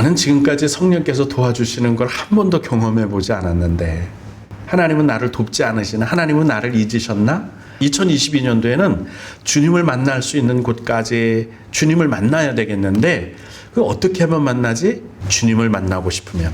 나는 지금까지 성령께서 도와주시는 걸 한 번도 경험해 보지 않았는데 하나님은 나를 돕지 않으시나? 하나님은 나를 잊으셨나? 2022년도에는 주님을 만날 수 있는 곳까지 주님을 만나야 되겠는데 그 어떻게 하면 만나지? 주님을 만나고 싶으면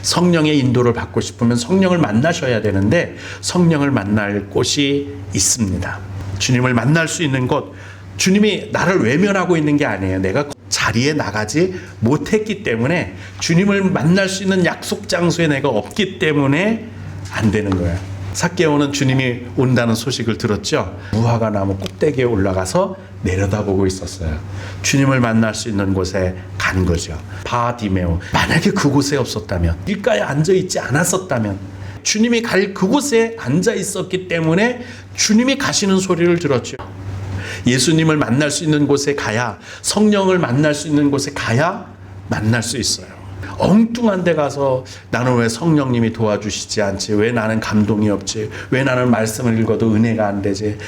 성령의 인도를 받고 싶으면 성령을 만나셔야 되는데 성령을 만날 곳이 있습니다. 주님을 만날 수 있는 곳 주님이 나를 외면하고 있는 게 아니에요. 내가 자리에 나가지 못했기 때문에 주님을 만날 수 있는 약속 장소에 내가 없기 때문에 안 되는 거야. 사개오는 주님이 온다는 소식을 들었죠. 무화과 나무 꼭대기에 올라가서 내려다보고 있었어요. 주님을 만날 수 있는 곳에 간 거죠. 바디메오. 만약에 그곳에 없었다면, 길가에 앉아 있지 않았었다면, 주님이 갈 그곳에 앉아 있었기 때문에 주님이 가시는 소리를 들었죠. 예수님을 만날 수 있는 곳에 가야 성령을 만날 수 있는 곳에 가야 만날 수 있어요. 엉뚱한 데 가서 나는 왜 성령님이 도와주시지 않지? 왜 나는 감동이 없지? 왜 나는 말씀을 읽어도 은혜가 안 되지?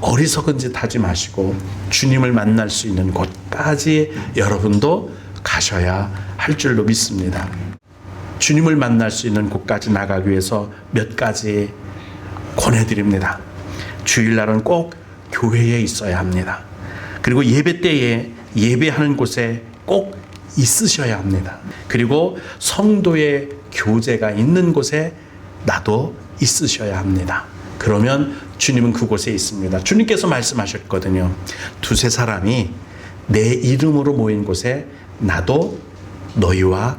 어리석은 짓 하지 마시고 주님을 만날 수 있는 곳까지 여러분도 가셔야 할 줄로 믿습니다. 주님을 만날 수 있는 곳까지 나가기 위해서 몇 가지 권해드립니다. 주일날은 꼭 교회에 있어야 합니다. 그리고 예배 때에 예배하는 곳에 꼭 있으셔야 합니다. 그리고 성도의 교제가 있는 곳에 나도 있으셔야 합니다. 그러면 주님은 그곳에 있습니다. 주님께서 말씀하셨거든요. 두세 사람이 내 이름으로 모인 곳에 나도 너희와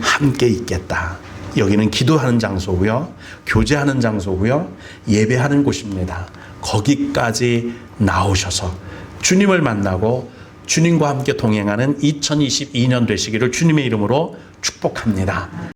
함께 있겠다. 여기는 기도하는 장소고요. 교제하는 장소고요. 예배하는 곳입니다. 거기까지 나오셔서 주님을 만나고 주님과 함께 동행하는 2022년 되시기를 주님의 이름으로 축복합니다.